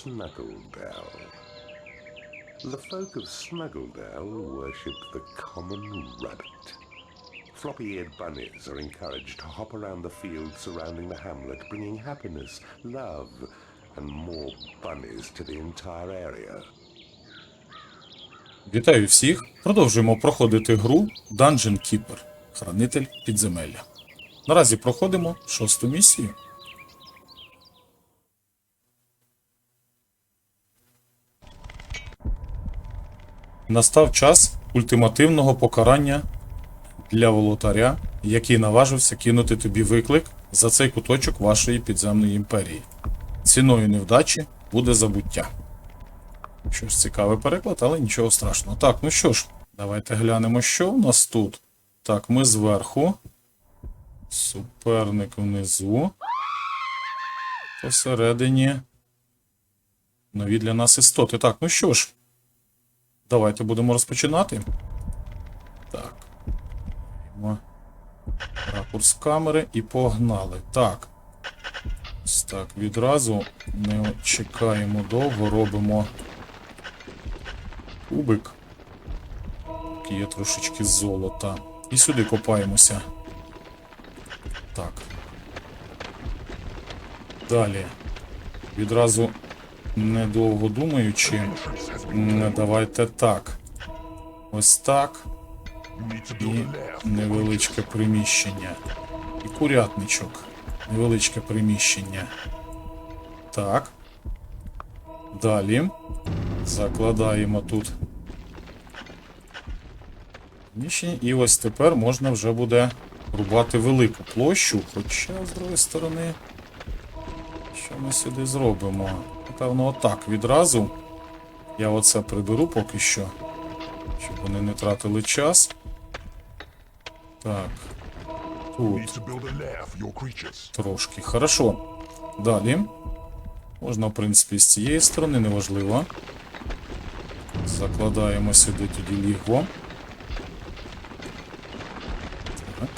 Snuggledell. The folk of Snuggledell worship the common rabbit. Floppy-eared bunnies are encouraged to hop around the fields surrounding the hamlet, bringing happiness, love, and more bunnies to the entire area. Вітаю всіх! Продовжуємо проходити гру Dungeon Keeper Хранитель підземелля. Наразі проходимо шосту місію. Настав час ультимативного покарання для волотаря, який наважився кинути тобі виклик за цей куточок вашої підземної імперії. Ціною невдачі буде забуття. Що ж, цікавий переклад, але нічого страшного. Так, ну що ж, давайте глянемо, що у нас тут. Так, ми зверху. Суперник внизу. Посередині. Нові для нас істоти. Так, ну що ж. Давайте будемо розпочинати. Так. Ракурс камери і погнали. Так. Ось так, відразу не чекаємо довго, робимо кубик. Є трошечки золота. І сюди копаємося. Так. Далі. Відразу недовго думаючи. Давайте так. Ось так. І невеличке приміщення. І курятничок. Невеличке приміщення. Так. Далі. Закладаємо тут. приміщення. І ось тепер можна вже буде рубати велику площу. Хоча, з другої сторони, що ми сюди зробимо? Напевно, отак відразу. Я оце приберу поки що. Щоб вони не тратили час. Так. Тут трошки. Хорошо. Далі. Можна, в принципі, з цієї сторони, неважливо. Закладаємо сюди тоді лігво. Так.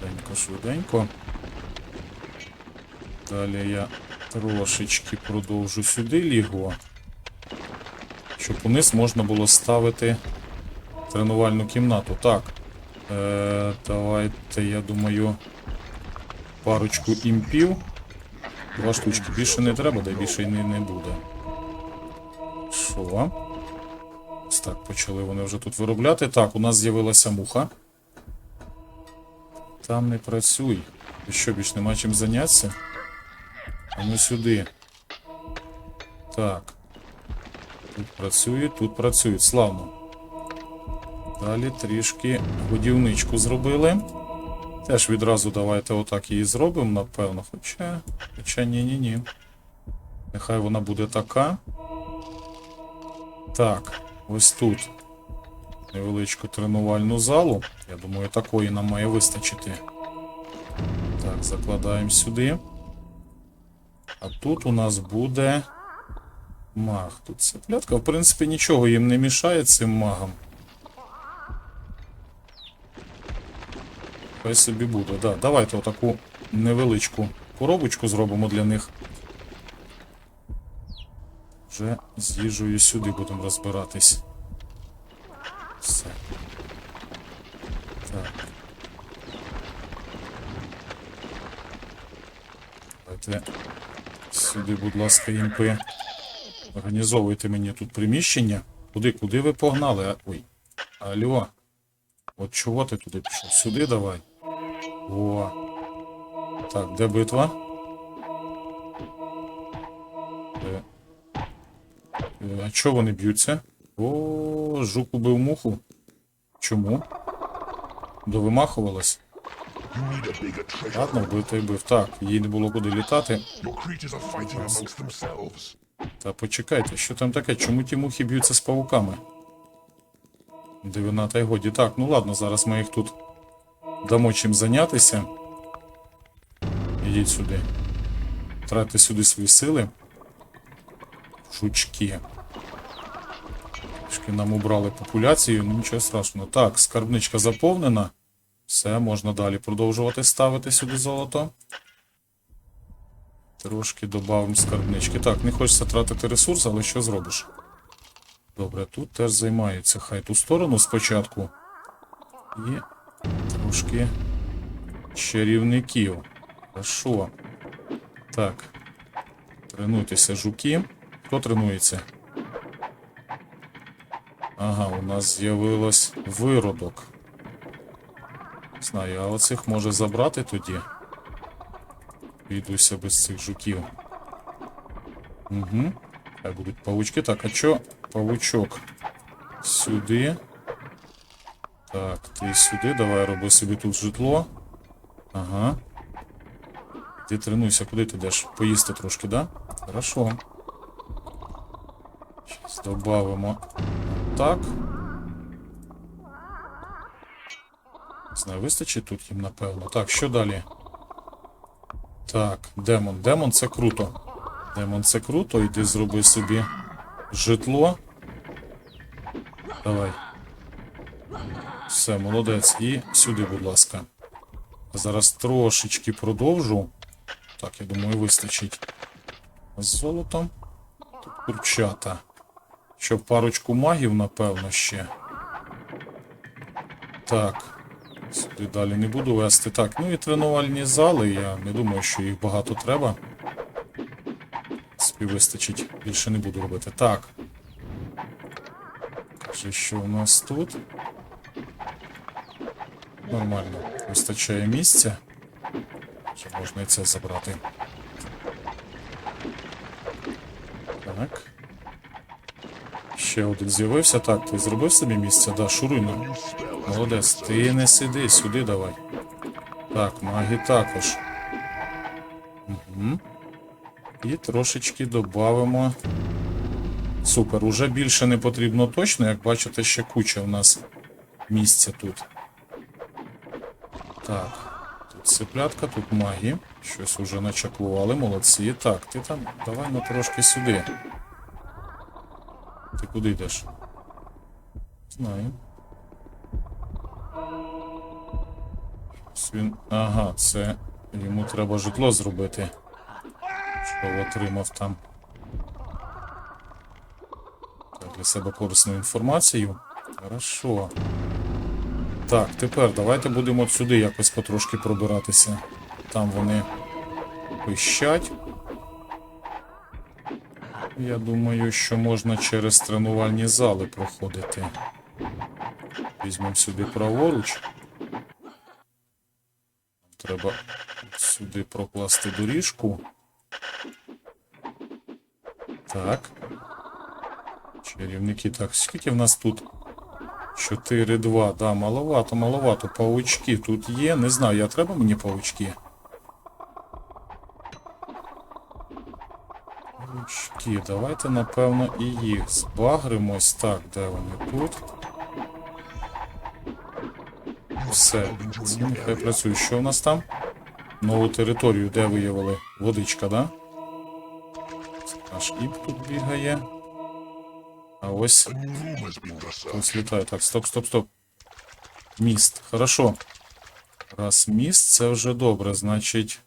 Швиденько, швиденько. Далі я трошечки продовжу сюди лігво. Щоб униз можна було ставити тренувальну кімнату. Так. Е, давайте, я думаю, парочку імпів. Два штучки. Більше не треба, да більше й не, не буде. Що? Так почали вони вже тут виробляти. Так, у нас з'явилася муха. Там не працюй. Що, більш нема чим зайнятися? А ну сюди. Так. Тут працюють, тут працюють. Славно. Далі трішки годівничку зробили. Теж відразу давайте отак її зробимо, напевно. Хоча. Хоча ні-ні-ні. Нехай вона буде така. Так, ось тут невеличку тренувальну залу. Я думаю, такої нам має вистачити. Так, закладаємо сюди. А тут у нас буде маг. Тут цеплятка. В принципі, нічого їм не мішає цим магам. Хай собі буде. Да, давайте отаку невеличку коробочку зробимо для них. Вже з їжею сюди будемо розбиратись. Все. Так. Давайте сюди, будь ласка, імпи. Організовуйте мені тут приміщення. Куди, куди ви погнали? Ой. Алло. От чого ти туди пішов? Сюди давай. О. Так, де битва? Де? Е, А чого вони б'ються? О, жук убив муху. Чому? Довимахувалась? Ладно, вбив та й бив. Так, їй не було куди літати. Та почекайте, що там таке? Чому ті мухи б'ються з павуками? Дивина та й годі. Так, ну ладно, зараз ми їх тут дамо чим зайнятися. Ідіть сюди. Тратьте сюди свої сили. Жучки. Трішки нам убрали популяцію, ну нічого страшного. Так, скарбничка заповнена. Все, можна далі продовжувати ставити сюди золото. Трошки додамо скарбнички. Так, не хочеться тратити ресурс, але що зробиш? Добре, тут теж займаються. Хай ту сторону спочатку. І трошки чарівників. Хорошо. Так. Тренуйтеся, жуки. Хто тренується? Ага, у нас з'явилось виродок. Знаю, а оцих може забрати тоді. Підуся без цих жуків. Угу. Хай будуть павучки. Так, а чо павучок? Сюди. Так, ти сюди. Давай роби собі тут житло. Ага. Ти тренуйся, куди ти йдеш? Поїсти трошки, да? Хорошо. Зараз додамо. Так. Знаю, вистачить тут їм, напевно. Так, що далі? Так, демон. Демон це круто. Демон це круто. Іди зроби собі житло. Давай. Все, молодець. І сюди, будь ласка. Зараз трошечки продовжу. Так, я думаю, вистачить. З золотом. Тут курчата. Щоб парочку магів, напевно, ще. Так. Сюди далі не буду вести. Так, ну і тренувальні зали. Я не думаю, що їх багато треба. Собі вистачить. Більше не буду робити. Так. Каже, що у нас тут? Нормально. Вистачає місця. Вже можна і це забрати. Так. Ще один з'явився. Так, ти зробив собі місце? Да, шуруй ну. Молодець, ти не сиди, сюди давай. Так, маги також. Угу. І трошечки додамо. Супер, уже більше не потрібно точно, як бачите, ще куча в нас місця тут. Так, тут цеплятка, тут маги. Щось уже начаклували, молодці. Так, ти там, давай ну трошки сюди. Ти куди йдеш? Знаю. Він... Ага, це йому треба житло зробити. Що отримав там. Так, для себе корисну інформацію. Хорошо. Так, тепер давайте будемо от сюди якось потрошки пробиратися. Там вони пищать. Я думаю, що можна через тренувальні зали проходити. Візьмемо сюди праворуч. Треба сюди прокласти доріжку. Так. Чарівники. Так, скільки в нас тут? 4-2. Да, маловато, маловато. Паучки тут є. Не знаю, я треба мені паучки. Паучки. Давайте, напевно, і їх збагримось. Так, де вони тут? Все, ці нехай працює. Що в нас там? Нову територію, де виявили? Водичка, да? Наш іп тут бігає. А ось ось літає. Так, стоп, стоп, стоп. Міст. Хорошо. Раз міст, це вже добре. Значить.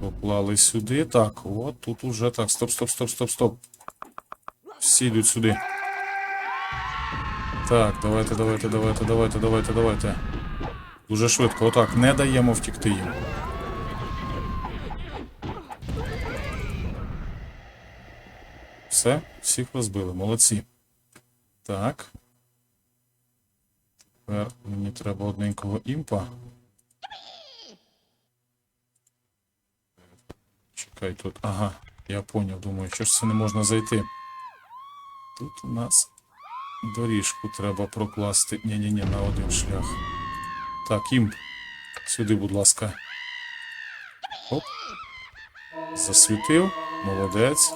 Поклали сюди. Так, от тут уже так. Стоп, стоп, стоп, стоп, стоп. Всі йдуть сюди. Так, давайте, давайте, давайте, давайте, давайте, давайте. Дуже швидко. Отак, не даємо втікти їм. Все, всіх розбили. Молодці. Так. Тепер мені треба одненького імпа. Чекай тут. Ага, я поняв, думаю, що ж це не можна зайти. Тут у нас доріжку треба прокласти. Ні-ні-ні, на один шлях. Так, імп. Сюди, будь ласка. Оп. Засвітив. Молодець.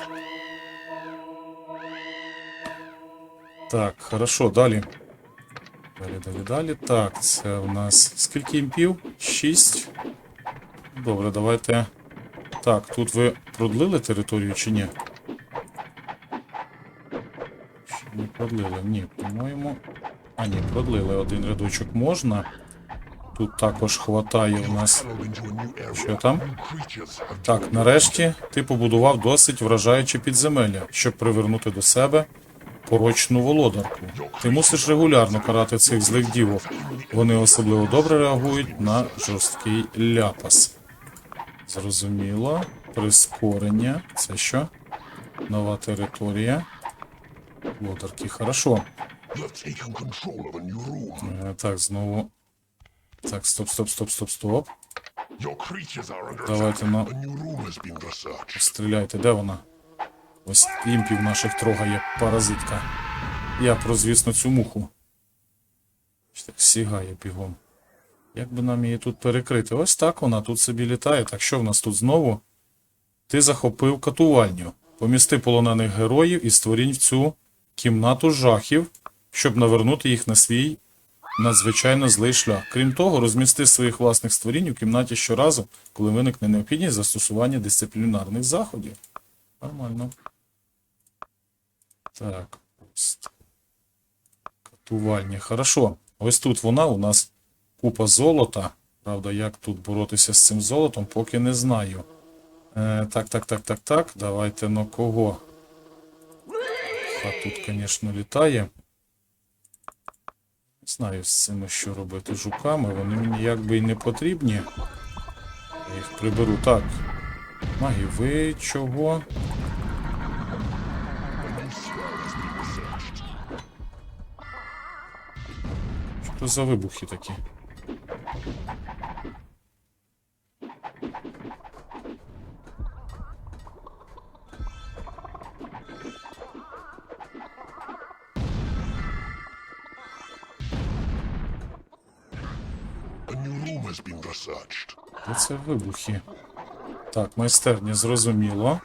Так, хорошо, далі. Далі, далі, далі. Так, це у нас скільки імпів? Шість. Добре, давайте. Так, тут ви продлили територію чи ні? Ще не продлили. Ні, по-моєму. А, ні, продлили один рядочок можна. Тут також хватає у нас. Що там? Так, нарешті ти побудував досить вражаюче підземелля, щоб привернути до себе порочну володарку. Ти мусиш регулярно карати цих злих дівок. Вони особливо добре реагують на жорсткий ляпас. Зрозуміло. Прискорення. Це що? Нова територія. Володарки, хорошо. Е, Так, знову. Так, стоп, стоп, стоп, стоп, стоп. Давайте на-. Стріляйте, де вона? Ось імпів наших трогає паразитка. Я про, звісно, цю муху. Так сігає бігом. Як би нам її тут перекрити? Ось так вона тут собі літає. Так що в нас тут знову? Ти захопив катувальню. Помісти полонених героїв і створінь в цю кімнату жахів, щоб навернути їх на свій надзвичайно злий шлях. Крім того, розмісти своїх власних створінь у кімнаті щоразу, коли виникне необхідність застосування дисциплінарних заходів. Нормально. Так. Катувальня. Хорошо. Ось тут вона у нас купа золота. Правда, як тут боротися з цим золотом, поки не знаю. Е, так, так, так, так, так. Давайте на кого. А тут, звісно, літає. Не знаю з цими, що робити жуками. Вони мені якби й не потрібні. Я їх приберу. Так. Магі, ви чого? Що за вибухи такі? Це вибухи? Так, майстерня зрозуміло.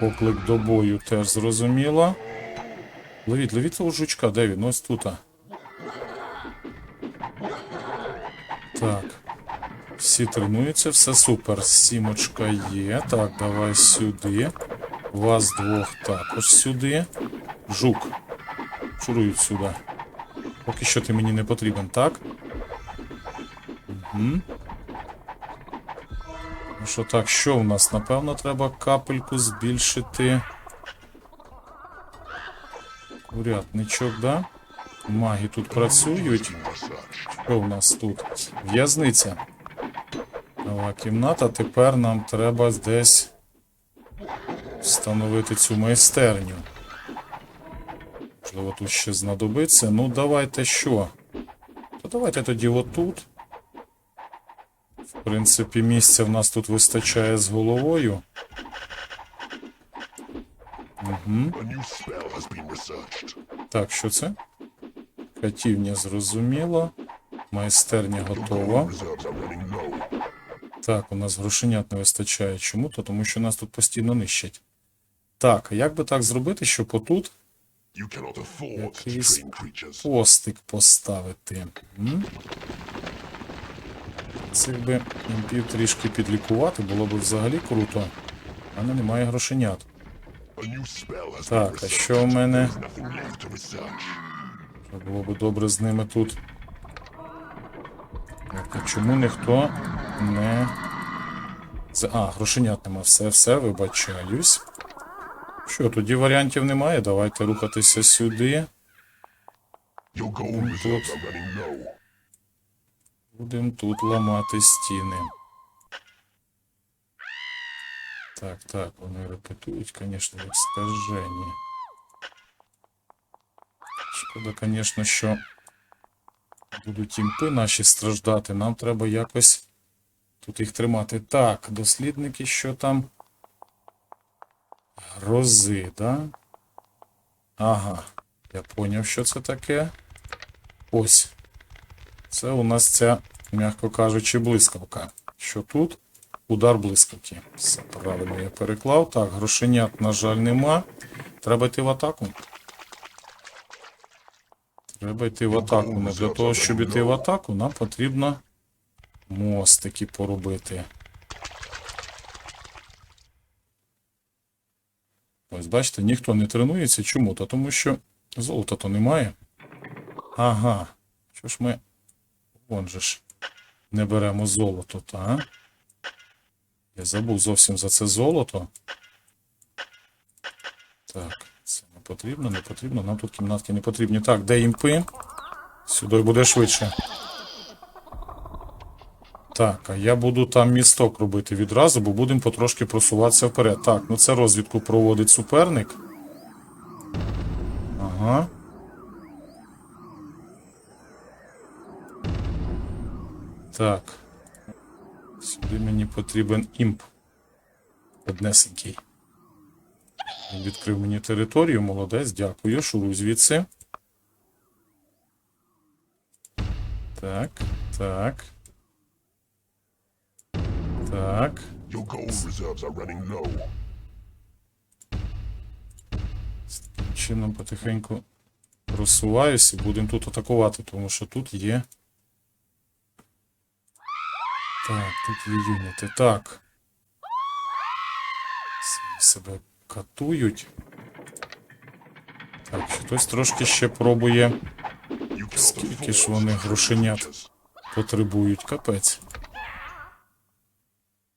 Поклик до бою теж зрозуміло. Ловіть, ловіть того жучка, де він? Ось тут. Так. Всі тренуються, все супер. Сімочка є. Так, давай сюди. Вас двох також сюди. Жук. Шурують сюди. Поки що ти мені не потрібен, так? Угу. Ну що так, що в нас? Напевно, треба капельку збільшити. Курятничок, да? Маги тут працюють. Що в нас тут? В'язниця. Кімната. Тепер нам треба десь встановити цю майстерню. Можливо, тут ще знадобиться. Ну, давайте що? То давайте тоді отут. В принципі, місця в нас тут вистачає з головою. Угу. Так, що це? Катівня зрозуміло. Майстерня готова. Так, у нас грошенят не вистачає. Чому? То тому що нас тут постійно нищать. Так, як би так зробити, щоб отут Якийсь постик поставити? М? Цих би імпів трішки підлікувати, було б взагалі круто. А мене немає грошенят. Так, а що в мене? Research. Було б добре з ними тут. Так, а чому ніхто не. Це- А, грошенят нема. Все, все, вибачаюсь. Що, тоді варіантів немає. Давайте рухатися сюди. Your Будемо тут ламати стіни. Так, так, вони репетують, звісно, як скажені. Шкода, звісно, що будуть імпи наші страждати. Нам треба якось тут їх тримати. Так, дослідники, що там? Грози, да? Ага, я поняв, що це таке. Ось. Це у нас ця, м'яко кажучи, блискавка. Що тут? Удар блискавки. Все правильно я переклав. Так, грошенят, на жаль, нема. Треба йти в атаку. Треба йти в атаку. Ну, для того, щоб йти в атаку, нам потрібно мостики поробити. Ось, бачите, ніхто не тренується. Чому? Та тому що золота то немає. Ага. Що ж ми. Вон же ж. Не беремо золото, так? Я забув зовсім за це золото. Так, це не потрібно, не потрібно. Нам тут кімнатки не потрібні. Так, де імпи? Сюди буде швидше. Так, а я буду там місток робити відразу, бо будемо потрошки просуватися вперед. Так, ну це розвідку проводить суперник. Ага. Так. Сюди мені потрібен імп. Однесенький. Він відкрив мені територію, молодець, дякую, шуруй звідси. Так, так. Так. Low. Таким чином потихеньку просуваюся. Будемо тут атакувати, тому що тут є. Так, тут є юніти. Так. Самі себе катують. Так, хтось трошки ще пробує. Скільки ж вони грошенят потребують. Капець.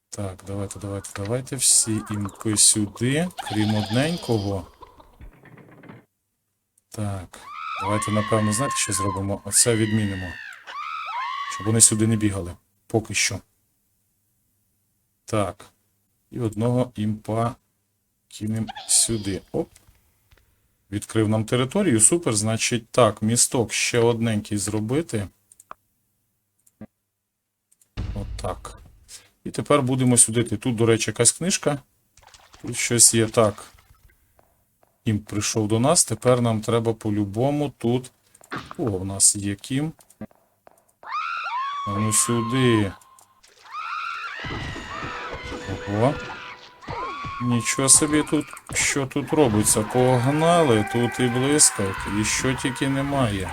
Так, давайте, давайте, давайте. Всі імпи сюди, крім одненького. Так. Давайте, напевно, знаєте, що зробимо? Оце відмінимо. Щоб вони сюди не бігали. Поки що. Так. І одного імпа кинемо сюди. Оп. Відкрив нам територію. Супер. Значить, так, місток ще одненький зробити. Отак. І тепер будемо сюдити. Тут, до речі, якась книжка. Тут щось є так. Кім прийшов до нас. Тепер нам треба по-любому тут. О, в нас є Кім. А ну сюди. Ого. Нічого собі тут, що тут робиться? Погнали, тут і блискавки, і що тільки немає.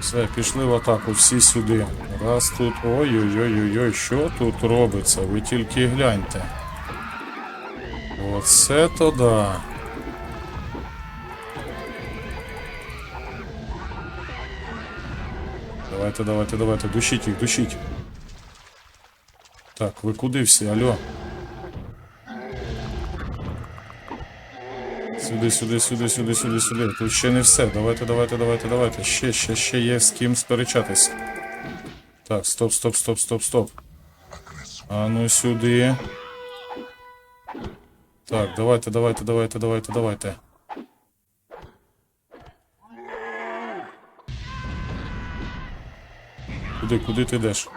Все, пішли в атаку, всі сюди. Раз тут. Ой-ой-ой-ой, що тут робиться? Ви тільки гляньте. Оце то да. Давайте, давайте, давайте, душіть їх, душіть. Так, ви куди всі? Алло? Сюди, сюди, сюди, сюди, сюди, сюди. Тут ще не все. Давайте, давайте, давайте, давайте. Ще, ще, ще є з ким сперечатись. Так, стоп, стоп, стоп, стоп, стоп. А ну сюди. Так, давайте, давайте, давайте, давайте, давайте. Куди, куди ти йдеш?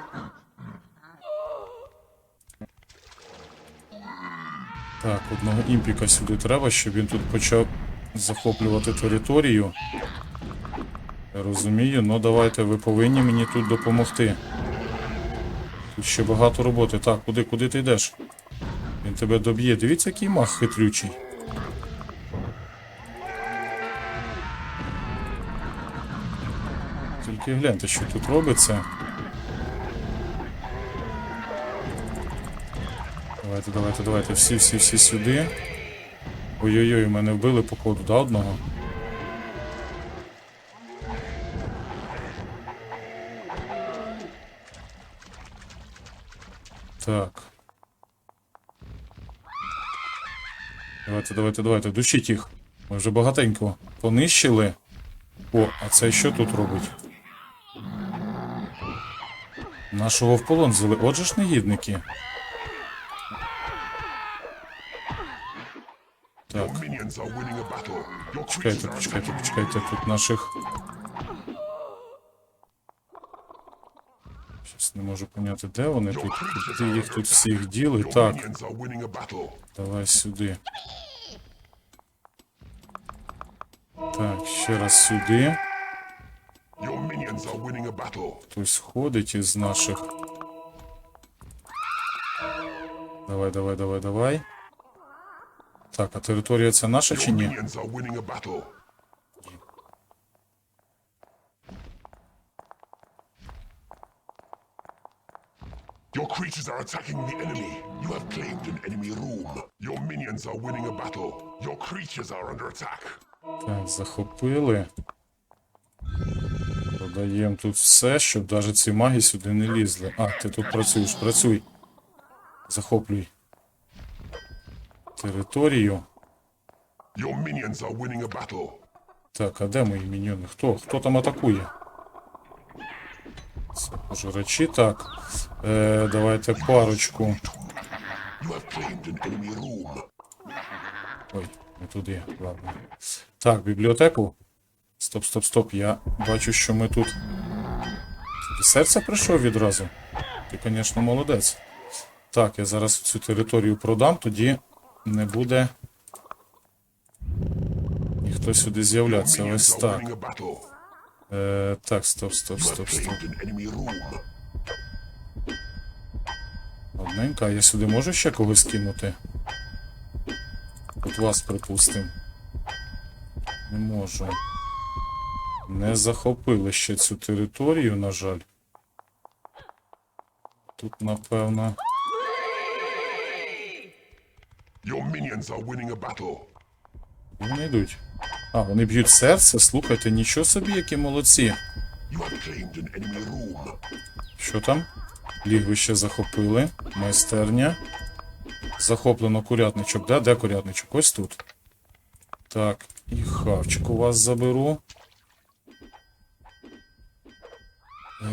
Так, одного імпіка сюди треба, щоб він тут почав захоплювати територію. Я розумію, ну давайте, ви повинні мені тут допомогти. Тут ще багато роботи. Так, куди, куди ти йдеш? Він тебе доб'є. Дивіться, який мах хитрючий. Тільки гляньте, що тут робиться. Давайте, давайте, давайте. Всі, всі, всі сюди. Ой-ой-ой, мене вбили походу, да, одного? Так. Давайте, давайте, давайте, душіть їх. Ми вже багатенько понищили. О, а це що тут робить? Нашого в полон взяли. Отже ж негідники. creatures почекайте, are почекайте, attacking почекайте, тут наших. Щось не можу поняти, де вони тут. Куди їх тут всіх діли? Your Так, minions are winning a battle. давай сюди. Так, ще раз сюди. Your minions are winning a battle. Хтось ходить із наших. Давай, давай, давай, давай. Так, а територія це наша чи ні? Your creatures are attacking the enemy. You have claimed an enemy room. Your minions are winning a battle. Your creatures are under attack. Так, захопили. Продаємо тут все, щоб навіть ці маги сюди не лізли. А, ти тут працюєш, працюй. Захоплюй. Територію. Your minions are winning a battle. Так, а де мої міньйони? Хто? Хто там атакує? Це пожирачі, так. Е, давайте парочку. Ой, не туди, ладно. Так, бібліотеку. Стоп, стоп, стоп. Я бачу, що ми тут. Тобі серце прийшов відразу. Ти, звісно, молодець. Так, я зараз цю територію продам, тоді не буде. Ніхто сюди з'являтися. Ось так. Е, так, стоп, стоп, стоп, стоп. Одненька, я сюди можу ще когось кинути? От вас припустим. Не можу. Не захопили ще цю територію, на жаль. Тут, напевно. Your minions are winning a battle. Вони йдуть. А, вони б'ють серце. Слухайте, нічого собі, які молодці. You have claimed an enemy room. Що там? Лігвище захопили. Майстерня. Захоплено курятничок. Да? Де курятничок? Ось тут. Так, і хавчик у вас заберу.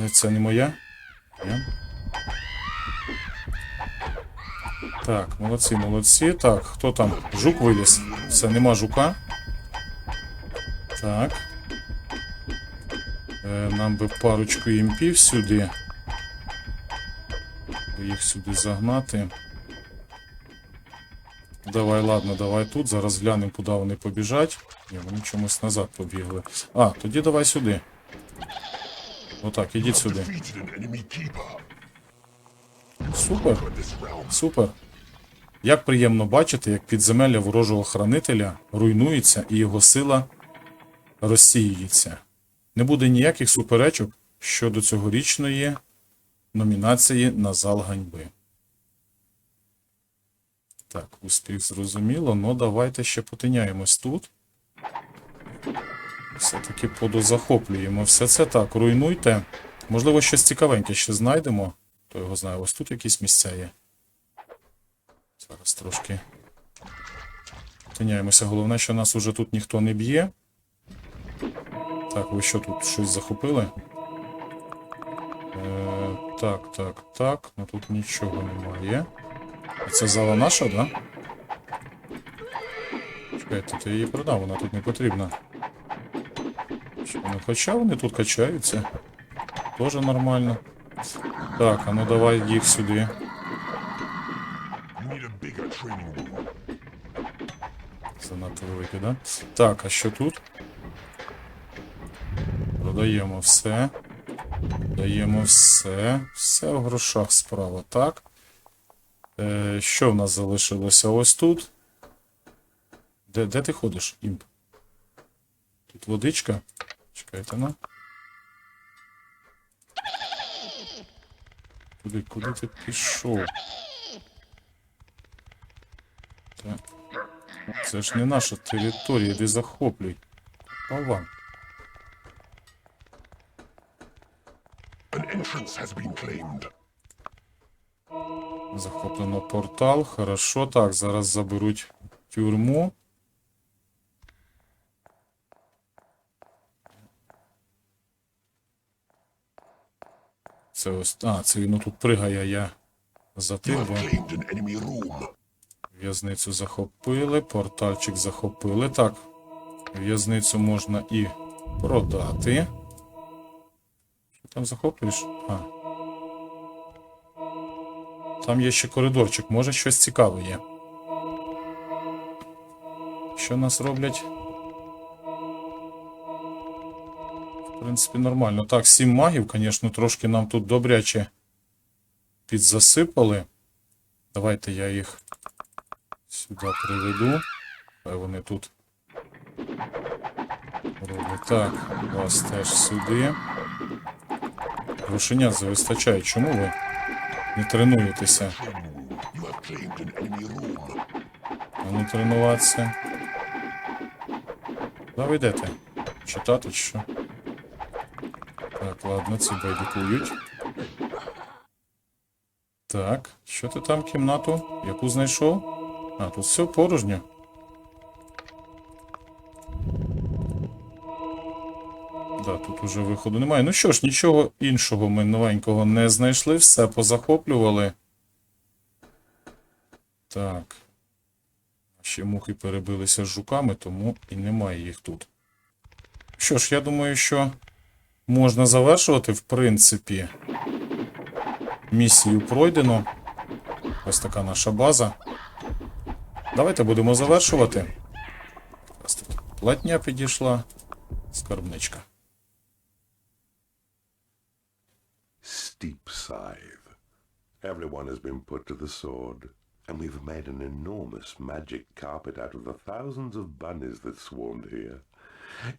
Е, Це не моя? Ні? Так, молодці, молодці. Так, хто там? Жук виліз. Все, нема жука. Так. Е, нам би парочку імпів сюди. Їх сюди загнати. Давай, ладно, давай тут. Зараз глянемо, куди вони побіжать. Ні, вони чомусь назад побігли. А, тоді давай сюди. Отак, ідіть сюди. Супер, супер. Як приємно бачити, як підземелля ворожого хранителя руйнується і його сила розсіюється. Не буде ніяких суперечок щодо цьогорічної номінації на зал ганьби. Так, успіх зрозуміло, ну давайте ще потиняємось тут. Все-таки подозахоплюємо. Все це так, руйнуйте. Можливо, щось цікавеньке ще знайдемо. Хто його знає, ось тут якісь місця є. Зараз трошки тиняємося. Головне, що нас уже тут ніхто не б'є. Так, ви що тут щось захопили? Е, так, так, так. Ну тут нічого немає. Це зала наша, да? Чекайте, ти її продав, вона тут не потрібна. Вони- Хоча вони тут качаються. Тоже нормально. Так, а ну давай їх сюди. Да? Так, а що тут? Продаємо все. Даємо все. Все в грошах справа, так. Е, що в нас залишилося ось тут? Де, де ти ходиш, імп? Тут водичка. Чекайте на. Куди, куди ти пішов? Так. Це ж не наша територія, де захоплюй. Пава. An entrance has been claimed. Захоплено портал. Хорошо. Так, зараз заберуть тюрму. Це ось. А, це він тут пригає, я затих, бо claimed an enemy room. В'язницю захопили, портальчик захопили. Так, в'язницю можна і продати. Що там захоплюєш? А. Там є ще коридорчик, може щось цікаве є. Що нас роблять? В принципі, нормально. Так, сім магів, звісно, трошки нам тут добряче підзасипали. Давайте я їх сюди приведу. Хай вони тут роблять. Так, вас теж сюди. Грошенят завистачає. Чому ви не тренуєтеся? А ну тренуватися. Куди ви йдете? Читати чи що? Так, ладно, ці байдикують. Так, що ти там кімнату? Яку знайшов? А, тут все порожньо. Да, тут уже виходу немає. Ну що ж, нічого іншого ми новенького не знайшли, все позахоплювали. Так. Ще мухи перебилися з жуками, тому і немає їх тут. Що ж, я думаю, що можна завершувати, в принципі. Місію пройдено. Ось така наша база. Давайте будемо завершувати. Платня підійшла. Скарбничка. Steep scythe. Everyone has been put to the sword, and we've made an enormous magic carpet out of the thousands of bunnies that swarmed here.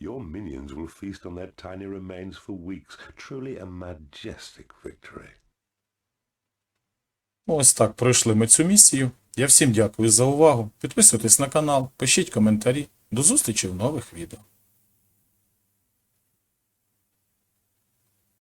Your minions will feast on their tiny remains for weeks. Truly a majestic victory. Ось так пройшли ми цю місію. Я всім дякую за увагу. Підписуйтесь на канал, пишіть коментарі. До зустрічі в нових відео.